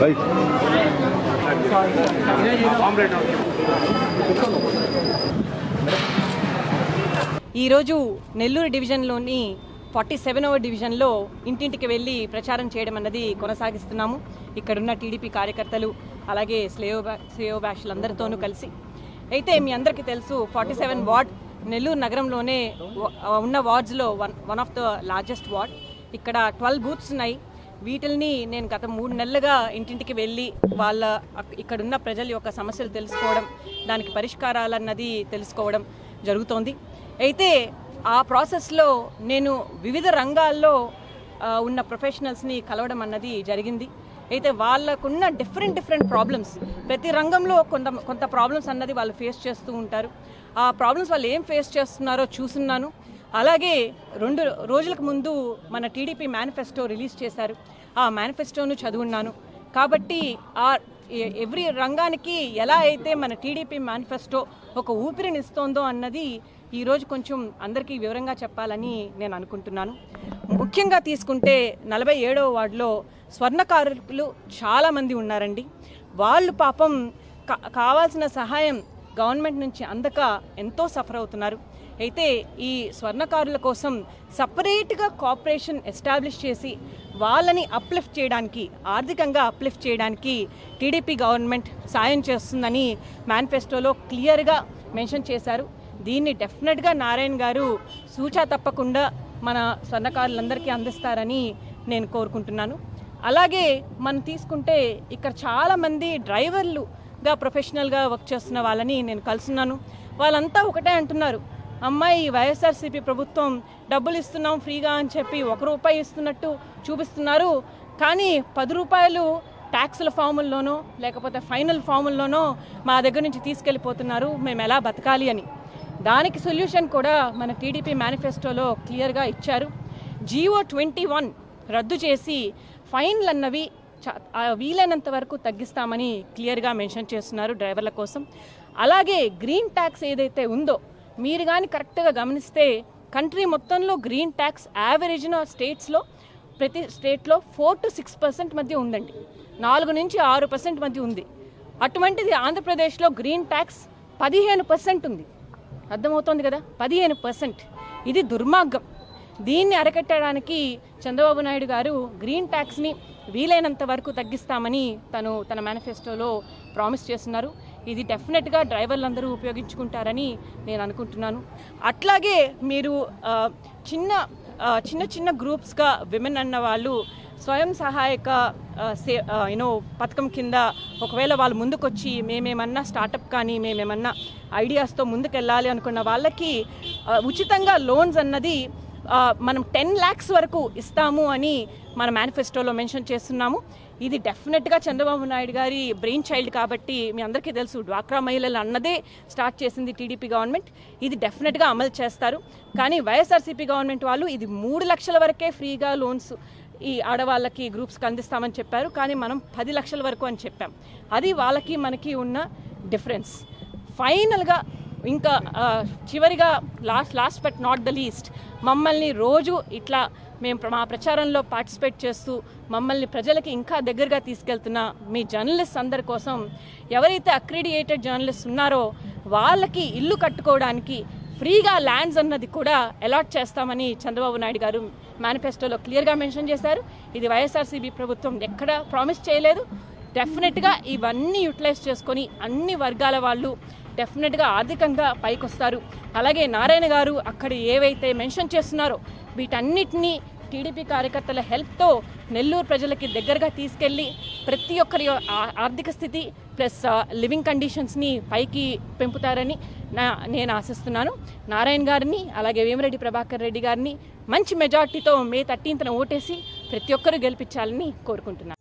Right ఈరోజు నెల్లూరు డివిజన్లోని forty సెవెనవ డివిజన్లో ఇంటింటికి వెళ్ళి ప్రచారం చేయడం అన్నది కొనసాగిస్తున్నాము. ఇక్కడున్న టీడీపీ కార్యకర్తలు అలాగే స్లేయో స్లేయో బ్యాష్లందరితోనూ కలిసి అయితే మీ అందరికీ తెలుసు ఫార్టీ సెవెన్ వార్డ్ నెల్లూరు నగరంలోనే ఉన్న వార్డ్స్లో one one of the largest ward. ఇక్కడ ట్వెల్వ్ బూత్స్ ఉన్నాయి. వీటిల్ని నేను గత మూడు నెలలుగా ఇంటింటికి వెళ్ళి వాళ్ళ ఇక్కడున్న ప్రజల యొక్క సమస్యలు తెలుసుకోవడం దానికి పరిష్కారాలన్నది తెలుసుకోవడం జరుగుతోంది. అయితే ఆ ప్రాసెస్లో నేను వివిధ రంగాల్లో ఉన్న ప్రొఫెషనల్స్ని కలవడం అన్నది జరిగింది. అయితే వాళ్ళకున్న డిఫరెంట్ డిఫరెంట్ ప్రాబ్లమ్స్ ప్రతి రంగంలో కొంత కొంత ప్రాబ్లమ్స్ అన్నది వాళ్ళు ఫేస్ చేస్తూ ఉంటారు. ఆ ప్రాబ్లమ్స్ వాళ్ళు ఏం ఫేస్ చేస్తున్నారో చూస్తున్నాను. అలాగే రెండు రోజులకు ముందు మన టీడీపీ మేనిఫెస్టో రిలీజ్ చేశారు. ఆ మేనిఫెస్టోను చదువున్నాను. కాబట్టి ఆ ఎవ్రీ రంగానికి ఎలా అయితే మన టీడీపీ మేనిఫెస్టో ఒక ఊపిరినిస్తోందో అన్నది ఈరోజు కొంచెం అందరికీ వివరంగా చెప్పాలని నేను అనుకుంటున్నాను. ముఖ్యంగా తీసుకుంటే నలభై ఏడవ వార్డులో స్వర్ణకారులు చాలామంది ఉన్నారండి. వాళ్ళు పాపం కా- కావాల్సిన సహాయం గవర్నమెంట్ నుంచి అందక ఎంతో సఫర్ అవుతున్నారు. అయితే ఈ స్వర్ణకారుల కోసం సపరేట్గా కార్పొరేషన్ ఎస్టాబ్లిష్ చేసి వాళ్ళని అప్లిఫ్ట్ చేయడానికి ఆర్థికంగా అప్లిఫ్ట్ చేయడానికి టీడీపీ గవర్నమెంట్ సాయం చేస్తుందని మేనిఫెస్టోలో క్లియర్గా మెన్షన్ చేశారు. దీన్ని డెఫినెట్గా నారాయణ గారు సూచా తప్పకుండా మన స్వర్ణకారులందరికీ అందిస్తారని నేను కోరుకుంటున్నాను. అలాగే మనం తీసుకుంటే ఇక్కడ చాలామంది డ్రైవర్లుగా ప్రొఫెషనల్గా వర్క్ చేస్తున్న వాళ్ళని నేను కలుసున్నాను. వాళ్ళంతా ఒకటే అంటున్నారు అమ్మాయి వైఎస్ఆర్సీపీ ప్రభుత్వం డబ్బులు ఇస్తున్నాం ఫ్రీగా అని చెప్పి ఒక రూపాయి ఇస్తున్నట్టు చూపిస్తున్నారు. కానీ పది రూపాయలు ట్యాక్సుల ఫాముల్లోనో లేకపోతే ఫైనల్ ఫాముల్లోనో మా దగ్గర నుంచి తీసుకెళ్ళిపోతున్నారు. మేము ఎలా బతకాలి అని. దానికి సొల్యూషన్ కూడా మన టీడీపీ మేనిఫెస్టోలో క్లియర్గా ఇచ్చారు. జియో ట్వంటీ వన్ రద్దు చేసి ఫైన్లు అన్నవి వీలైనంత వరకు తగ్గిస్తామని క్లియర్గా మెన్షన్ చేస్తున్నారు డ్రైవర్ల కోసం. అలాగే గ్రీన్ ట్యాక్స్ ఏదైతే ఉందో మీరు కానీ కరెక్ట్గా గమనిస్తే కంట్రీ మొత్తంలో గ్రీన్ ట్యాక్స్ యావరేజ్న స్టేట్స్లో ప్రతి స్టేట్లో ఫోర్ టు సిక్స్ పర్సెంట్ మధ్య ఉందండి. నాలుగు నుంచి ఆరు పర్సెంట్ మధ్య ఉంది. అటువంటిది ఆంధ్రప్రదేశ్లో గ్రీన్ ట్యాక్స్ పదిహేను పర్సెంట్ ఉంది. అర్థమవుతోంది కదా? పదిహేను పర్సెంట్. ఇది దుర్మార్గం. దీన్ని అరికట్టడానికి చంద్రబాబు నాయుడు గారు గ్రీన్ ట్యాక్స్ని వీలైనంత వరకు తగ్గిస్తామని తను తన మేనిఫెస్టోలో ప్రామిస్ చేస్తున్నారు. ఇది డెఫినెట్గా డ్రైవర్లందరూ ఉపయోగించుకుంటారని నేను అనుకుంటున్నాను. అట్లాగే మీరు చిన్న చిన్న చిన్న గ్రూప్స్గా విమెన్ అన్న వాళ్ళు స్వయం సహాయక యూనో పథకం కింద ఒకవేళ వాళ్ళు ముందుకొచ్చి మేమేమన్నా స్టార్టప్ కానీ మేమేమన్నా ఐడియాస్తో ముందుకెళ్ళాలి అనుకున్న వాళ్ళకి ఉచితంగా లోన్స్ అన్నది మనం టెన్ ల్యాక్స్ వరకు ఇస్తాము అని మన మేనిఫెస్టోలో మెన్షన్ చేస్తున్నాము. ఇది డెఫినెట్గా చంద్రబాబు నాయుడు గారి బ్రెయిన్ చైల్డ్ కాబట్టి మీ అందరికీ తెలుసు డ్వాక్రా మహిళలు అన్నదే స్టార్ట్ చేసింది టీడీపీ గవర్నమెంట్ ఇది డెఫినెట్గా అమలు చేస్తారు. కానీ వైఎస్ఆర్సీపీ గవర్నమెంట్ వాళ్ళు ఇది మూడు లక్షల వరకే ఫ్రీగా లోన్స్ ఈ ఆడవాళ్ళకి గ్రూప్స్కి అందిస్తామని చెప్పారు కానీ మనం పది లక్షల వరకు అని చెప్పాం. అది వాళ్ళకి మనకి ఉన్న డిఫరెన్స్. ఫైనల్గా ఇంకా చివరిగా last last but not the least మమ్మల్ని రోజు ఇట్లా మేము మా ప్రచారంలో పార్టిసిపేట్ చేస్తూ మమ్మల్ని ప్రజలకి ఇంకా దగ్గరగా తీసుకెళ్తున్న మీ జర్నలిస్ట్ అందరి కోసం ఎవరైతే అక్రిడియేటెడ్ జర్నలిస్ట్ ఉన్నారో వాళ్ళకి ఇల్లు కట్టుకోవడానికి ఫ్రీగా ల్యాండ్స్ అన్నది కూడా అలాట్ చేస్తామని చంద్రబాబు నాయుడు గారు మేనిఫెస్టోలో క్లియర్గా మెన్షన్ చేశారు. ఇది వైఎస్ఆర్సీబీ ప్రభుత్వం ఎక్కడ ప్రామిస్ చేయలేదు. డెఫినెట్గా ఇవన్నీ యూటిలైజ్ చేసుకొని అన్ని వర్గాల వాళ్ళు డెఫినెట్గా ఆర్థికంగా పైకొస్తారు. అలాగే నారాయణ గారు అక్కడ ఏవైతే మెన్షన్ చేస్తున్నారో వీటన్నిటినీ టీడీపీ కార్యకర్తల హెల్ప్తో నెల్లూరు ప్రజలకి దగ్గరగా తీసుకెళ్ళి ప్రతి ఒక్కరి ఆర్థిక స్థితి ప్లస్ లివింగ్ కండిషన్స్ని పైకి పెంపుతారని నా నేను ఆశిస్తున్నాను. నారాయణ గారిని అలాగే వేమిరెడ్డి ప్రభాకర్ రెడ్డి గారిని మంచి మెజార్టీతో మే థర్టీన్త్న ఓటేసి ప్రతి ఒక్కరూ గెలిపించాలని కోరుకుంటున్నాను.